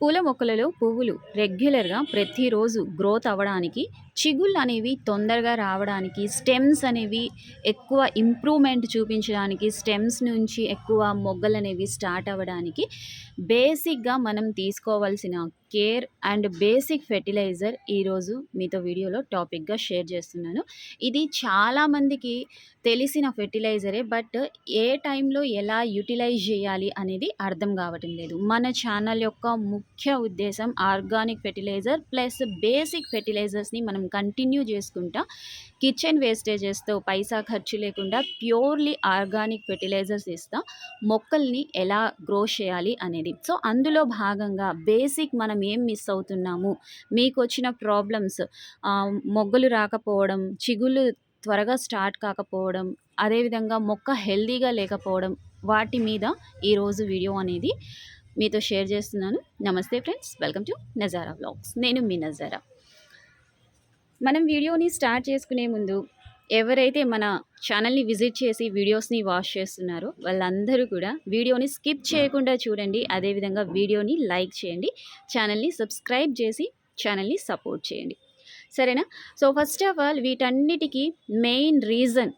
పూల మొక్కలలో పువ్వులు రెగ్యులర్గా ప్రతిరోజు గ్రోత్ అవ్వడానికి చిగుళ్ళు అనేవి తొందరగా రావడానికి స్టెమ్స్ అనేవి ఎక్కువ ఇంప్రూవ్మెంట్ చూపించడానికి స్టెమ్స్ నుంచి ఎక్కువ మొగ్గలు అనేవి స్టార్ట్ అవ్వడానికి బేసిక్గా మనం తీసుకోవాల్సిన కేర్ అండ్ బేసిక్ ఫెర్టిలైజర్ ఈరోజు మీతో వీడియోలో టాపిక్గా షేర్ చేస్తున్నాను. ఇది చాలామందికి తెలిసిన ఫెర్టిలైజరే బట్ ఏ టైంలో ఎలా యూటిలైజ్ చేయాలి అనేది అర్థం కావటం లేదు. మన ఛానల్ యొక్క ముఖ్య ఉద్దేశం ఆర్గానిక్ ఫెర్టిలైజర్ ప్లస్ బేసిక్ ఫెర్టిలైజర్స్ని మనం కంటిన్యూ చేసుకుంటా. కిచెన్ వేస్టేజెస్తో పైసా ఖర్చు లేకుండా ప్యూర్లీ ఆర్గానిక్ ఫెర్టిలైజర్స్ ఇస్తా మొక్కల్ని ఎలా గ్రో చేయాలి అనేది. సో అందులో భాగంగా బేసిక్ మనం ఏం మిస్ అవుతున్నాము? మీకు వచ్చిన ప్రాబ్లమ్స్ మొగ్గలు రాకపోవడం చిగుళ్ళు త్వరగా స్టార్ట్ కాకపోవడం అదేవిధంగా మొక్క హెల్దీగా లేకపోవడం వాటి మీద ఈరోజు వీడియో అనేది మీతో షేర్ చేస్తున్నాను. నమస్తే friends. Welcome to Nazara vlogs. నేను మీ నజారా. మనం వీడియోని స్టార్ట్ చేసుకునే ముందు ఎవరైతే మన ఛానల్ని విజిట్ చేసి వీడియోస్ని వాష్ చేస్తున్నారో వాళ్ళందరూ కూడా వీడియోని స్కిప్ చేయకుండా చూడండి. అదేవిధంగా వీడియోని లైక్ చేయండి. ఛానల్ని సబ్స్క్రైబ్ చేసి ఛానల్ని సపోర్ట్ చేయండి. సరేనా? సో ఫస్ట్ ఆఫ్ ఆల్ వీటన్నిటికీ మెయిన్ రీజన్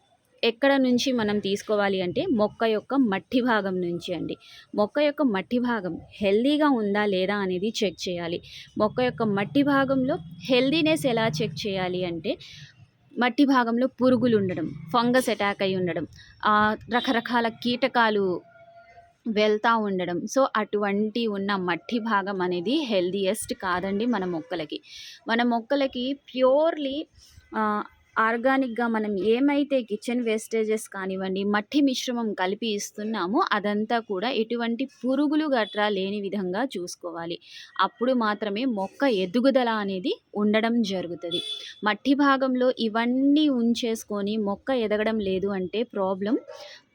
ఎక్కడ నుంచి మనం తీసుకోవాలి అంటే మొక్క యొక్క మట్టి భాగం నుంచి అండి. మొక్క యొక్క మట్టి భాగం హెల్దీగా ఉందా లేదా అనేది చెక్ చేయాలి. మొక్క యొక్క మట్టి భాగంలో హెల్దీనెస్ ఎలా చెక్ చేయాలి అంటే మట్టి భాగంలో పురుగులు ఉండడం ఫంగస్ అటాక్ అయి ఉండడం రకరకాల కీటకాలు వెళ్తూ ఉండడం. సో అటువంటి ఉన్న మట్టి భాగం అనేది హెల్దీయెస్ట్ కాదండి మన మొక్కలకి. మన మొక్కలకి ప్యూర్లీ ఆర్గానిక్గా మనం ఏమైతే కిచెన్ వేస్టేజెస్ కానివ్వండి మట్టి మిశ్రమం కలిపి ఇస్తున్నామో అదంతా కూడా ఎటువంటి పురుగులు గట్రా లేని విధంగా చూసుకోవాలి. అప్పుడు మాత్రమే మొక్క ఎదుగుదల అనేది ఉండడం జరుగుతుంది. మట్టి భాగంలో ఇవన్నీ ఉంచేసుకొని మొక్క ఎదగడం లేదు అంటే ప్రాబ్లం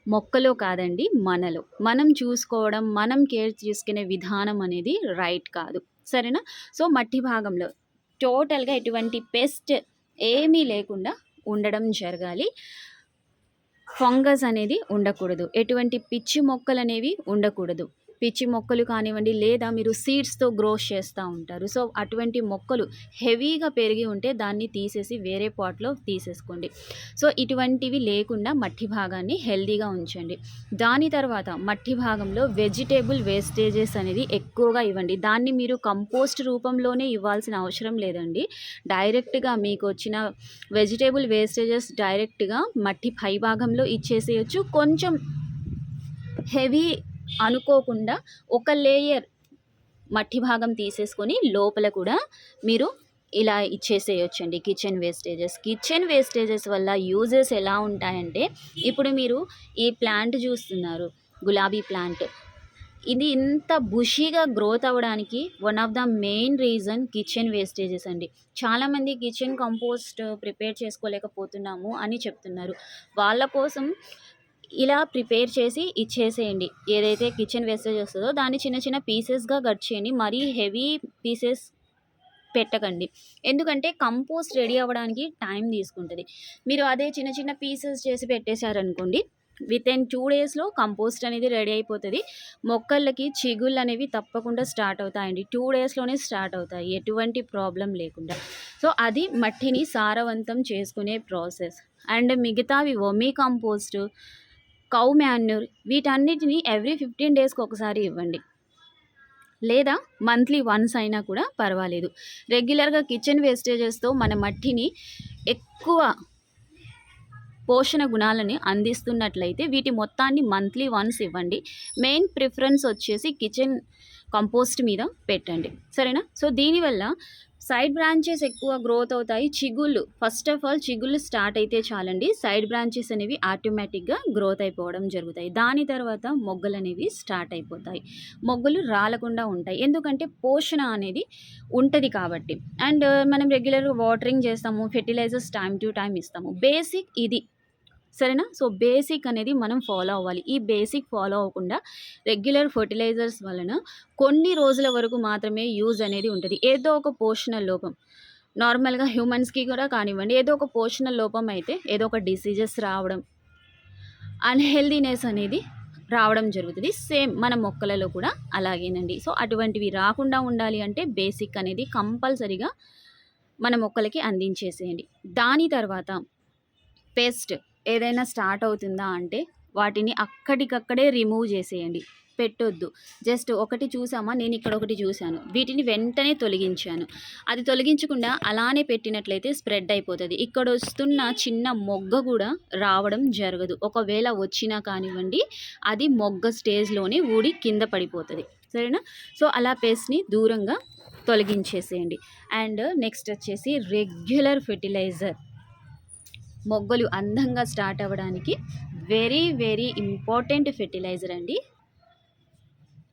మొక్కలో కాదండి మనలో. మనం చూసుకోవడం మనం కేర్ తీసుకునే విధానం అనేది రైట్ కాదు. సరేనా? సో మట్టి భాగంలో టోటల్గా ఎటువంటి పెస్ట్ ఏమీ లేకుండా ఉండడం జరగాలి. ఫంగస్ అనేది ఉండకూడదు. ఎటువంటి పిచ్చి మొక్కలు అనేవి ఉండకూడదు. పిచ్చి మొక్కలు కానివ్వండి లేదా మీరు సీడ్స్తో గ్రోస్ చేస్తూ ఉంటారు. సో అటువంటి మొక్కలు హెవీగా పెరిగి ఉంటే దాన్ని తీసేసి వేరే పాట్లో తీసేసుకోండి. సో ఇటువంటివి లేకుండా మట్టి భాగాన్ని హెల్దీగా ఉంచండి. దాని తర్వాత మట్టి భాగంలో వెజిటేబుల్ వేస్టేజెస్ అనేది ఎక్కువగా ఇవ్వండి. దాన్ని మీరు కంపోస్ట్ రూపంలోనే ఇవ్వాల్సిన అవసరం లేదండి. డైరెక్ట్గా మీకు వచ్చిన వెజిటేబుల్ వేస్టేజెస్ డైరెక్ట్గా మట్టి పై భాగంలో ఇచ్చేసేయచ్చు. కొంచెం హెవీ అనుకోకుండా ఒక లేయర్ మట్టి భాగం తీసేసుకొని లోపల కూడా మీరు ఇలా ఇచ్చేసేయొచ్చండి కిచెన్ వేస్టేజెస్. కిచెన్ వేస్టేజెస్ వల్ల యూజెస్ ఎలా ఉంటాయంటే ఇప్పుడు మీరు ఈ ప్లాంట్ చూస్తున్నారు గులాబీ ప్లాంట్. ఇది ఇంత బుషీగా గ్రోత్ అవ్వడానికి one of the main reason kitchen wastages అండి. చాలామంది కిచెన్ కంపోస్ట్ ప్రిపేర్ చేసుకోలేకపోతున్నాము అని చెప్తున్నారు. వాళ్ళ కోసం ఇలా ప్రిపేర్ చేసి ఇచ్చేసేయండి. ఏదైతే కిచెన్ వేస్టేజ్ వస్తుందో దాన్ని చిన్న చిన్న పీసెస్గా కట్ చేయండి. మరీ హెవీ పీసెస్ పెట్టకండి. ఎందుకంటే కంపోస్ట్ రెడీ అవ్వడానికి టైం తీసుకుంటుంది. మీరు అదే చిన్న చిన్న పీసెస్ చేసి పెట్టేశారనుకోండి విత్ ఇన్ టూ డేస్లో కంపోస్ట్ అనేది రెడీ అయిపోతుంది. మొక్కలకి చిగుళ్ళు అనేవి తప్పకుండా స్టార్ట్ అవుతాయండి. టూ డేస్లోనే స్టార్ట్ అవుతాయి. ఎటువంటి ప్రాబ్లం లేకుండా. సో అది మట్టిని సారవంతం చేసుకునే ప్రాసెస్ అండ్ మిగతావి ఒమీ కంపోస్ట్ కౌ మాన్యూర్. వీటన్నిటిని ఎవ్రీ ఫిఫ్టీన్ డేస్కి ఒకసారి ఇవ్వండి. లేదా మంత్లీ వన్స్ అయినా కూడా పర్వాలేదు. రెగ్యులర్గా కిచెన్ వేస్టేజెస్తో మన మట్టిని ఎక్కువ పోషణ గుణాలని అందిస్తున్నట్లయితే వీటి మొత్తాన్ని మంత్లీ వన్స్ ఇవ్వండి. మెయిన్ ప్రిఫరెన్స్ వచ్చేసి కిచెన్ కంపోస్ట్ మీద పెట్టండి. సరేనా? సో దీనివల్ల సైడ్ బ్రాంచెస్ ఎక్కువ గ్రోత్ అవుతాయి. చిగుళ్ళు ఫస్ట్ ఆఫ్ ఆల్ చిగుళ్ళు స్టార్ట్ అయితే చాలండి. సైడ్ బ్రాంచెస్ అనేవి ఆటోమేటిక్గా గ్రోత్ అయిపోవడం జరుగుతాయి. దాని తర్వాత మొగ్గలు అనేవి స్టార్ట్ అయిపోతాయి. మొగ్గలు రాలకుండా ఉంటాయి. ఎందుకంటే పోషణ అనేది ఉంటుంది కాబట్టి. అండ్ మనం రెగ్యులర్గా వాటరింగ్ చేస్తాము ఫెర్టిలైజర్స్ టైం టు టైం ఇస్తాము. బేసిక్ ఇది. సరేనా? సో బేసిక్ అనేది మనం ఫాలో అవ్వాలి. ఈ బేసిక్ ఫాలో అవ్వకుండా రెగ్యులర్ ఫర్టిలైజర్స్ వలన కొన్ని రోజుల వరకు మాత్రమే యూజ్ అనేది ఉంటుంది. ఏదో ఒక పోషణ లోపం. నార్మల్గా హ్యూమన్స్కి కూడా కానివ్వండి ఏదో ఒక పోషణ లోపం అయితే ఏదో ఒక డిసీజెస్ రావడం అన్హెల్దీనెస్ అనేది రావడం జరుగుతుంది. సేమ్ మన మొక్కలలో కూడా అలాగేనండి. సో అటువంటివి రాకుండా ఉండాలి అంటే బేసిక్ అనేది కంపల్సరీగా మన మొక్కలకి అందించేసేయండి. దాని తర్వాత పెస్ట్. ఏదైనా స్టార్ట్ అవుతుందా అంటే వాటిని అక్కడికక్కడే రిమూవ్ చేసేయండి. పెట్టొద్దు. జస్ట్ ఒకటి చూసామా? నేను ఇక్కడ ఒకటి చూశాను. వీటిని వెంటనే తొలగించాను. అది తొలగించకుండా అలానే పెట్టినట్లయితే స్ప్రెడ్ అయిపోతుంది. ఇక్కడ వస్తున్న చిన్న మొగ్గ కూడా రావడం జరగదు. ఒకవేళ వచ్చినా కానివ్వండి అది మొగ్గ స్టేజ్లోనే ఊడి కింద పడిపోతుంది. సరేనా? సో అలా పేస్ట్ని దూరంగా తొలగించేసేయండి. అండ్ నెక్స్ట్ వచ్చేసి రెగ్యులర్ ఫెర్టిలైజర్. మొగ్గలు అందంగా స్టార్ట్ అవ్వడానికి వెరీ వెరీ ఇంపార్టెంట్ ఫెర్టిలైజర్ అండి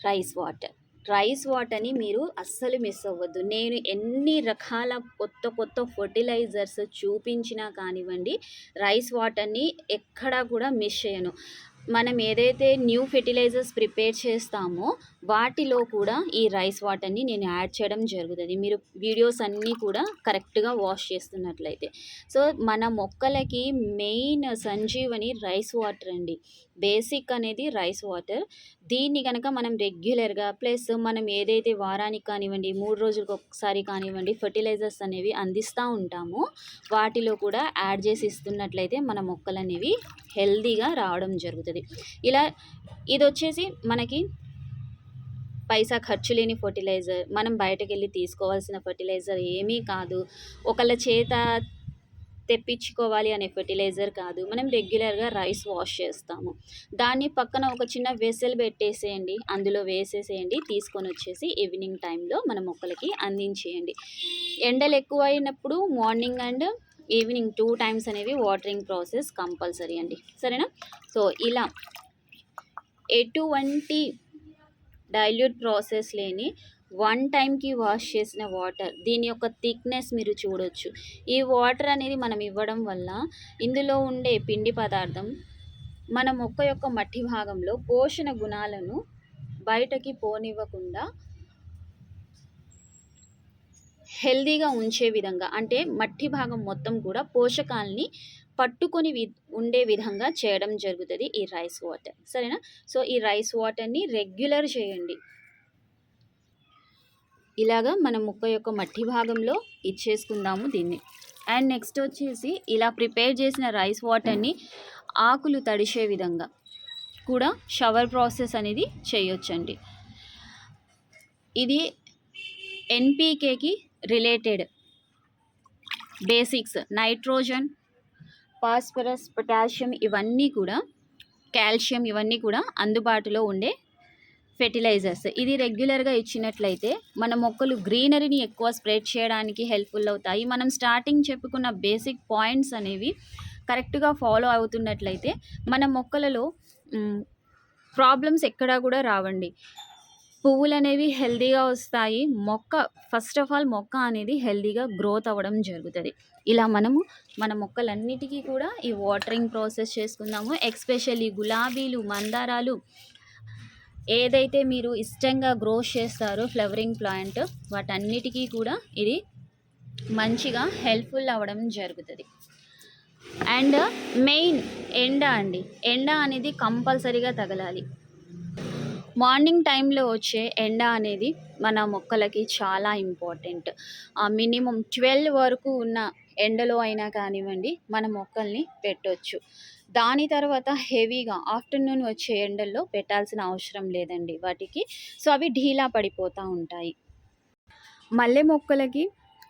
రైస్ వాటర్. రైస్ వాటర్ని మీరు అస్సలు మిస్ అవ్వద్దు. నేను ఎన్ని రకాల కొత్త కొత్త ఫర్టిలైజర్స్ చూపించినా కానివ్వండి రైస్ వాటర్ని ఎక్కడా కూడా మిస్ చేయను. మనం ఏదైతే న్యూ ఫెర్టిలైజర్స్ ప్రిపేర్ చేస్తామో వాటిలో కూడా ఈ రైస్ వాటర్ని నేను యాడ్ చేయడం జరుగుతుంది. మీరు వీడియోస్ అన్నీ కూడా కరెక్ట్గా వాష్ చేస్తున్నట్లయితే. సో మన మొక్కలకి మెయిన్ సంజీవని రైస్ వాటర్ అండి. బేసిక్ అనేది రైస్ వాటర్. దీన్ని కనుక మనం రెగ్యులర్గా ప్లస్ మనం ఏదైతే వారానికి కానివ్వండి మూడు రోజులకు ఒకసారి కానివ్వండి ఫర్టిలైజర్స్ అనేవి అందిస్తూ ఉంటామో. వాటిలో కూడా యాడ్ చేసి ఇస్తున్నట్లయితే మన మొక్కలు అనేవి హెల్దీగా రావడం జరుగుతుంది. ఇలా ఇది వచ్చేసి మనకి పైసా ఖర్చు లేని ఫర్టిలైజర్ మనం బయటకు వెళ్ళి తీసుకోవాల్సిన ఫర్టిలైజర్ ఏమీ కాదు. ఒకళ్ళ చేత తెప్పించుకోవాలి అనే ఫెర్టిలైజర్ కాదు. మనం రెగ్యులర్గా రైస్ వాష్ చేస్తాము. దాన్ని పక్కన ఒక చిన్న వెసల్ పెట్టేసేయండి. అందులో వేసేసేయండి. తీసుకొని వచ్చేసి ఈవినింగ్ టైంలో మన మొక్కలకి అందించేయండి. ఎండలు ఎక్కువ అయినప్పుడు morning and evening two times అనేవి వాటరింగ్ ప్రాసెస్ కంపల్సరీ అండి. సరేనా? సో ఇలా ఎటువంటి డైల్యూట్ ప్రాసెస్ లేని వన్ టైంకి వాష్ చేసిన వాటర్ దీని యొక్క థిక్నెస్ మీరు చూడొచ్చు. ఈ వాటర్ అనేది మనం ఇవ్వడం వల్ల ఇందులో ఉండే పిండి పదార్థం మన మొక్క యొక్క మట్టి భాగంలో పోషణ గుణాలను బయటకి పోనివ్వకుండా హెల్దీగా ఉంచే విధంగా అంటే మట్టి భాగం మొత్తం కూడా పోషకాలని పట్టుకొని వి ఉండే విధంగా చేయడం జరుగుతుంది ఈ రైస్ వాటర్. సరేనా? సో ఈ రైస్ వాటర్ని రెగ్యులర్ చేయండి. ఇలాగా మన ముక్క యొక్క మట్టి భాగంలో ఇచ్చేసుకుందాము దీన్ని. అండ్ నెక్స్ట్ వచ్చేసి ఇలా ప్రిపేర్ చేసిన రైస్ వాటర్ని ఆకులు తడిసే విధంగా కూడా షవర్ ప్రాసెస్ అనేది చేయొచ్చండి. ఇది ఎన్పికేకి related basics. Nitrogen phosphorus potassium ఇవన్నీ కూడా కాల్షియం ఇవన్నీ కూడా అందుబాటులో ఉండే ఫెర్టిలైజర్స్. ఇది రెగ్యులర్గా ఇచ్చినట్లయితే మన మొక్కలు గ్రీనరీని ఎక్కువ స్ప్రెడ్ చేయడానికి హెల్ప్ఫుల్ అవుతాయి. మనం స్టార్టింగ్ చెప్పుకున్న బేసిక్ పాయింట్స్ అనేవి కరెక్ట్గా ఫాలో అవుతున్నట్లయితే మన మొక్కలలో ప్రాబ్లమ్స్ ఎక్కడా కూడా రావండి. పువ్వులు అనేవి హెల్దీగా వస్తాయి. మొక్క ఫస్ట్ ఆఫ్ ఆల్ మొక్క అనేది హెల్దీగా గ్రోత్ అవ్వడం జరుగుతుంది. ఇలా మనము మన మొక్కలన్నిటికీ కూడా ఈ వాటరింగ్ ప్రాసెస్ చేసుకుందాము. ఎక్స్పెషల్లీ గులాబీలు మందారాలు ఏదైతే మీరు ఇష్టంగా గ్రో చేస్తారో ఫ్లవరింగ్ ప్లాంట్ వాటన్నిటికీ కూడా ఇది మంచిగా హెల్ప్ఫుల్ అవ్వడం జరుగుతుంది. అండ్ మెయిన్ ఎండ అండి. ఎండ అనేది కంపల్సరీగా తగలాలి. మార్నింగ్ టైంలో వచ్చే ఎండ అనేది మన మొక్కలకి చాలా ఇంపార్టెంట్. మినిమం ట్వెల్వ్ వరకు ఉన్న ఎండలో అయినా కానివ్వండి మన మొక్కల్ని పెట్టొచ్చు. దాని తర్వాత హెవీగా ఆఫ్టర్నూన్ వచ్చే ఎండల్లో పెట్టాల్సిన అవసరం లేదండి వాటికి. సో అవి ఢీలా పడిపోతూ ఉంటాయి. మల్లె మొక్కలకి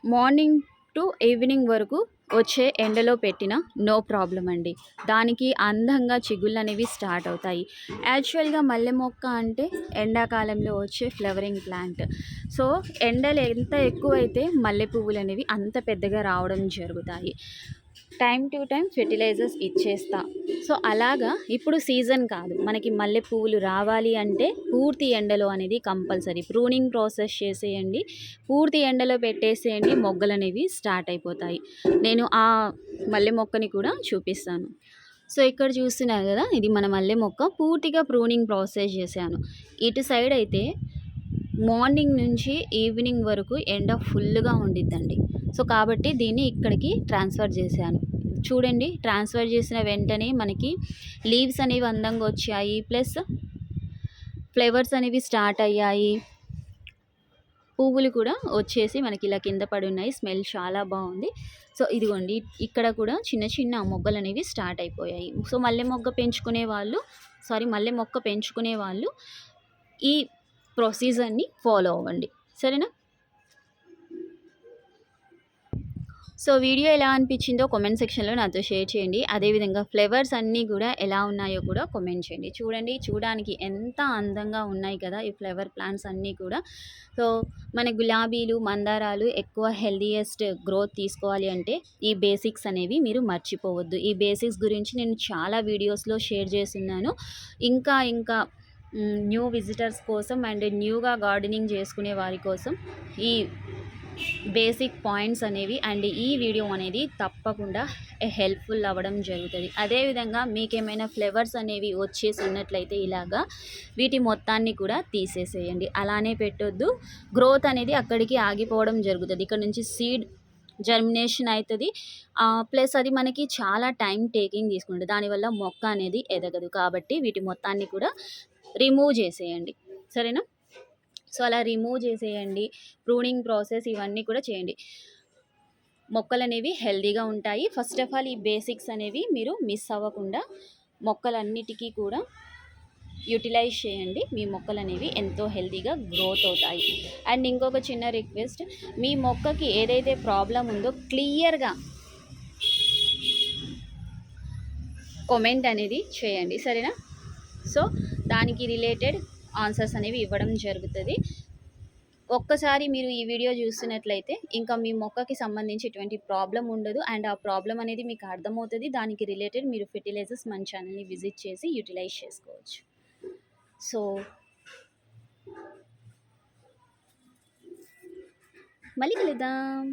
మార్నింగ్ టు ఈవినింగ్ వరకు వచ్చే ఎండలో పెట్టిన నో ప్రాబ్లం అండి. దానికి అందంగా చిగుళ్ళు అనేవి స్టార్ట్ అవుతాయి. యాక్చువల్గా మల్లె మొక్క అంటే ఎండాకాలంలో వచ్చే ఫ్లవరింగ్ ప్లాంట్. సో ఎండలు ఎంత ఎక్కువైతే మల్లె పువ్వులు అనేవి అంత పెద్దగా రావడం జరుగుతాయి. టైం టు టైం ఫెర్టిలైజర్స్ ఇచ్చేస్తా. సో అలాగా ఇప్పుడు సీజన్ కాదు. మనకి మల్లె పువ్వులు రావాలి అంటే పూర్తి ఎండలో అనేది కంపల్సరీ. ప్రూనింగ్ ప్రాసెస్ చేసేయండి. పూర్తి ఎండలో పెట్టేసేయండి మొగ్గలు అనేవి స్టార్ట్ అయిపోతాయి. నేను ఆ మల్లె మొక్కని కూడా చూపిస్తాను. సో ఇక్కడ చూస్తున్నారు కదా ఇది మన మల్లె మొక్క. పూర్తిగా ప్రూనింగ్ ప్రాసెస్ చేశాను. ఇటు సైడ్ అయితే మార్నింగ్ నుంచి ఈవినింగ్ వరకు ఎండ ఫుల్గా ఉండిద్దండి. సో కాబట్టి దీన్ని ఇక్కడికి ట్రాన్స్ఫర్ చేశాను. చూడండి ట్రాన్స్ఫర్ చేసిన వెంటనే మనకి లీవ్స్ అనేవి అందంగా వచ్చాయి. ప్లస్ ఫ్లేవర్స్ అనేవి స్టార్ట్ అయ్యాయి. పువ్వులు కూడా వచ్చేసి మనకి ఇలా కింద పడి ఉన్నాయి. స్మెల్ చాలా బాగుంది. సో ఇదిగోండి ఇక్కడ కూడా చిన్న చిన్న మొగ్గలు అనేవి స్టార్ట్ అయిపోయాయి. సో మల్లె మొగ్గ పెంచుకునే వాళ్ళు సారీ మల్లె మొక్క పెంచుకునే వాళ్ళు ఈ ప్రొసీజర్ని ఫాలో అవ్వండి. సరేనా? సో వీడియో ఎలా అనిపించిందో కామెంట్ సెక్షన్లో నాతో షేర్ చేయండి. అదేవిధంగా ఫ్లేవర్స్ అన్నీ కూడా ఎలా ఉన్నాయో కూడా కామెంట్ చేయండి. చూడండి చూడడానికి ఎంత అందంగా ఉన్నాయి కదా ఈ ఫ్లేవర్ ప్లాంట్స్ అన్నీ కూడా. సో మన గులాబీలు మందారాలు ఎక్కువ హెల్దీయెస్ట్ గ్రోత్ తీసుకోవాలి అంటే ఈ బేసిక్స్ అనేవి మీరు మర్చిపోవద్దు. ఈ బేసిక్స్ గురించి నేను చాలా వీడియోస్లో షేర్ చేస్తున్నాను. ఇంకా ఇంకా న్యూ విజిటర్స్ కోసం అండ్ న్యూగా గార్డెనింగ్ చేసుకునే వారి కోసం ఈ బేసిక్ పాయింట్స్ అనేవి అండ్ ఈ వీడియో అనేది తప్పకుండా హెల్ప్ఫుల్ అవ్వడం జరుగుతుంది. అదేవిధంగా మీకు ఏమైనా ఫ్లేవర్స్ అనేవి వచ్చేసి ఉన్నట్లయితే ఇలాగా వీటి మొత్తాన్ని కూడా తీసేసేయండి. అలానే పెట్టొద్దు. గ్రోత్ అనేది అక్కడికి ఆగిపోవడం జరుగుతుంది. ఇక్కడ నుంచి సీడ్ జర్మినేషన్ అవుతుంది ప్లస్ అది మనకి చాలా టైం టేకింగ్ తీసుకుంటుంది. దానివల్ల మొక్క అనేది ఎదగదు. కాబట్టి వీటి మొత్తాన్ని కూడా రిమూవ్ చేసేయండి. సరేనా? సో అలా రిమూవ్ చేసేయండి. ప్రూనింగ్ ప్రాసెస్ ఇవన్నీ కూడా చేయండి. మొక్కలు అనేవి హెల్దీగా ఉంటాయి. ఫస్ట్ ఆఫ్ ఆల్ ఈ బేసిక్స్ అనేవి మీరు మిస్ అవ్వకుండా మొక్కలన్నిటికీ కూడా యూటిలైజ్ చేయండి. మీ మొక్కలు అనేవి ఎంతో హెల్దీగా గ్రోత్ అవుతాయి. అండ్ ఇంకొక చిన్న రిక్వెస్ట్ మీ మొక్కకి ఏదైతే ప్రాబ్లం ఉందో క్లియర్గా కామెంట్ అనేది చేయండి. సరేనా? సో దానికి రిలేటెడ్ ఆన్సర్స్ అనేవి ఇవ్వడం జరుగుతుంది. ఒక్కసారి మీరు ఈ వీడియో చూస్తున్నట్లయితే ఇంకా మీ మొక్కకి సంబంధించి ఎటువంటి ప్రాబ్లం ఉండదు. అండ్ ఆ ప్రాబ్లం అనేది మీకు అర్థమవుతుంది. దానికి రిలేటెడ్ మీరు ఫెర్టిలైజర్స్ మన ఛానల్ని విజిట్ చేసి యూటిలైజ్ చేసుకోవచ్చు. సో మళ్ళీ కలుద్దాం.